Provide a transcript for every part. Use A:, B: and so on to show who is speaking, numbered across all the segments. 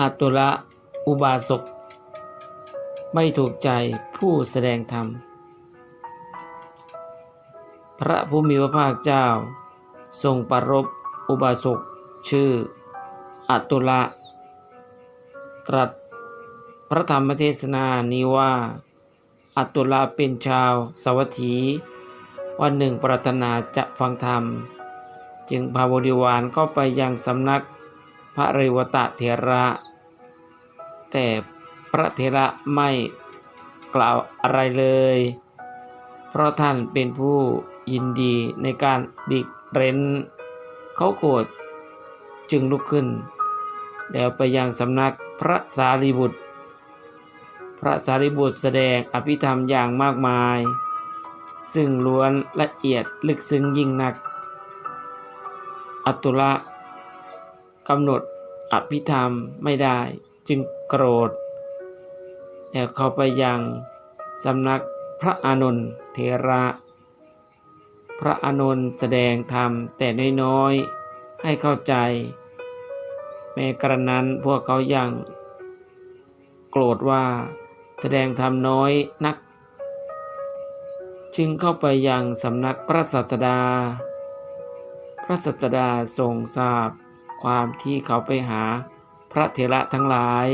A: อัตุละอุบาสก ไม่ถูกใจผู้แสดงธรรม พระผู้มีพระภาคเจ้า ทรงปรรบอุบาสก ชื่ออัตุละ ตรัสพระธรรมเทศนานี้ว่า อัตุลาเป็นชาวสวัสถี วันหนึ่งปรารถนาจะฟังธรรม จึงพาบริวารเข้าไปยังสำนักพระเรวตะเถระ แต่พระเถระไม่กล่าวอะไรเลย เพราะท่านเป็นผู้ยินดีในการดิกเรนเขาโกรธจึงลุกขึ้น แล้วไปยังสำนักพระสารีบุตร พระสารีบุตรแสดงอภิธรรมอย่างมากมาย ซึ่งล้วนละเอียดลึกซึ้งยิ่งนัก อัตุละกำหนดอภิธรรมไม่ได้ จึงโกรธแล้วเข้าไปยังสำนักพระอานนท์เทระ พระอานนท์แสดงธรรมแต่น้อยๆให้เข้าใจ แม้กระนั้นพวกเขายัง โกรธว่าแสดงธรรมน้อยนัก จึงเข้าไปยังสำนักพระสัสดา พระสัสดาทรงทราบความที่เขาไปหา พระเถระทั้งหลาย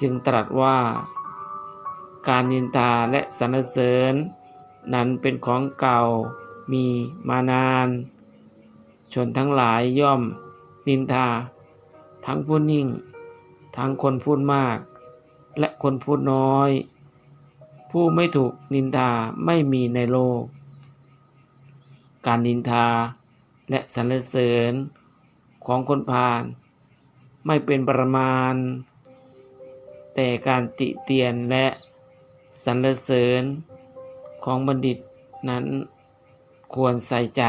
A: จึงตรัสว่าการนินทาและสรรเสริญ นั้นเป็นของเก่ามีมานาน ชนทั้งหลายย่อมนินทา ทั้งผู้นิ่ง ทั้งคนพูดมาก และคนพูดน้อย ผู้ไม่ถูกนินทาไม่มีในโลก การนินทาและสรรเสริญของคนพาล ไม่เป็นประมาณ แต่การติเตียนและสรรเสริญของบัณฑิตนั้นควรใส่ใจ